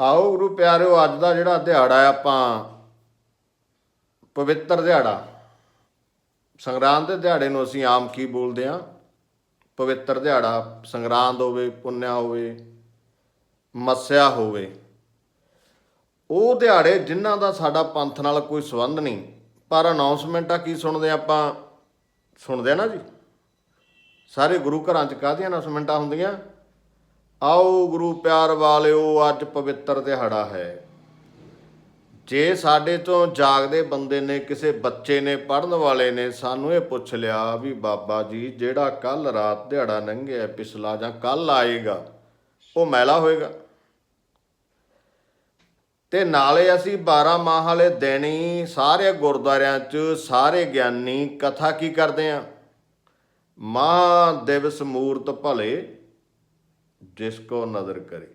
ਆਓ ਗੁਰੂ ਪਿਆਰਿਓ, ਅੱਜ ਦਾ ਜਿਹੜਾ ਦਿਹਾੜਾ ਹੈ ਆਪਾਂ, ਪਵਿੱਤਰ ਦਿਹਾੜਾ। ਸੰਗਰਾਂਦ ਦੇ ਦਿਹਾੜੇ ਨੂੰ ਅਸੀਂ ਆਮ ਕੀ ਬੋਲਦੇ ਆ? ਪਵਿੱਤਰ ਦਿਹਾੜਾ, ਸੰਗਰਾਂਦ ਹੋਵੇ, ਪੁੰਨਿਆ ਹੋਵੇ, ਮੱਸਿਆ ਹੋਵੇ। ਉਹ ਦਿਹਾੜੇ ਜਿਨ੍ਹਾਂ ਦਾ ਸਾਡਾ ਪੰਥ ਨਾਲ ਕੋਈ ਸੰਬੰਧ ਨਹੀਂ। ਪਰ ਅਨਾਉਂਸਮੈਂਟਾਂ ਕੀ ਸੁਣਦੇ ਆਪਾਂ? ਸੁਣਦੇ ਆ ਨਾ ਜੀ? ਸਾਰੇ ਗੁਰੂ ਘਰਾਂ 'ਚ ਕਾਹਦੀਆਂ ਅਨਾਉਂਸਮੈਂਟਾਂ ਹੁੰਦੀਆਂ? ਆਓ ਗੁਰੂ ਪਿਆਰ ਵਾਲਿਓ, ਅੱਜ ਪਵਿੱਤਰ ਦਿਹਾੜਾ ਹੈ। ਜੇ ਸਾਡੇ ਤੋਂ ਜਾਗਦੇ ਬੰਦੇ ਨੇ, ਕਿਸੇ ਬੱਚੇ ਨੇ ਪੜਨ ਵਾਲੇ ਨੇ, ਸਾਨੂੰ ਇਹ ਪੁੱਛ ਲਿਆ ਵੀ ਬਾਬਾ ਜੀ, ਜਿਹੜਾ ਕੱਲ ਰਾਤ ਦਿਹਾੜਾ ਲੰਘਿਆ, ਪਿਛਲਾ ਜਾਂ ਕੱਲ ਆਏਗਾ, ਉਹ ਮੈਲਾ ਹੋਏਗਾ? ਤੇ ਨਾਲੇ ਅਸੀਂ 12 ਮਾਹ ਵਾਲੇ ਦੇਣੀ ਸਾਰੇ ਗੁਰਦੁਆਰਿਆਂ 'ਚ ਸਾਰੇ ਗਿਆਨੀ ਕਥਾ ਕੀ ਕਰਦੇ ਆ? ਮਾਂ ਦਿਵਸ ਮੂਰਤ ਭਲੇ ਜਿਸ ਕੋ ਨਜ਼ਰ ਕਰੇ।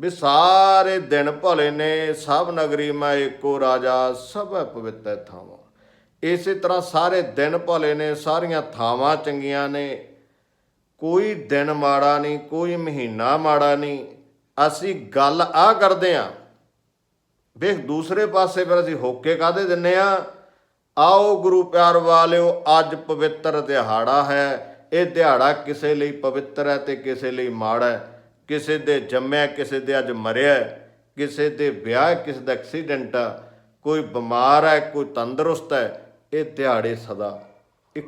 ਵੀ ਸਾਰੇ ਦਿਨ ਭਲੇ ਨੇ, ਸਭ ਨਗਰੀ ਮੈਂ ਏਕੋ ਰਾਜਾ, ਸਭ ਪਵਿੱਤਰ ਥਾਵਾਂ। ਇਸੇ ਤਰ੍ਹਾਂ ਸਾਰੇ ਦਿਨ ਭਲੇ ਨੇ, ਸਾਰੀਆਂ ਥਾਵਾਂ ਚੰਗੀਆਂ ਨੇ। ਕੋਈ ਦਿਨ ਮਾੜਾ ਨਹੀਂ, ਕੋਈ ਮਹੀਨਾ ਮਾੜਾ ਨਹੀਂ। ਅਸੀਂ ਗੱਲ ਆ ਕਰਦੇ ਆਂ। ਵੇਖ, ਦੂਸਰੇ ਪਾਸੇ ਫਿਰ ਅਸੀਂ ਹੋਕੇ ਕਾਦੇ ਦਿੰਨੇ ਆ? ਆਓ ਗੁਰੂ ਪਿਆਰ ਵਾਲਿਓ, ਅੱਜ ਪਵਿੱਤਰ ਦਿਹਾੜਾ ਹੈ। ਇਹ ਦਿਹਾੜਾ ਕਿਸੇ ਲਈ ਪਵਿੱਤਰ ਹੈ ਤੇ ਕਿਸੇ ਲਈ ਮਾੜਾ ਹੈ। ਕਿਸੇ ਦੇ ਜੰਮਿਆ, ਕਿਸੇ ਦੇ ਅੱਜ ਮਰਿਆ ਕਿਸੇ ਦੇ ਵਿਆਹ ਕਿਸੇ ਦਾ ਐਕਸੀਡੈਂਟ ਆ ਕੋਈ ਬਿਮਾਰ ਹੈ, ਕੋਈ ਤੰਦਰੁਸਤ ਹੈ, ਇਹ ਦਿਹਾੜੇ ਸਦਾ ਇੱਕ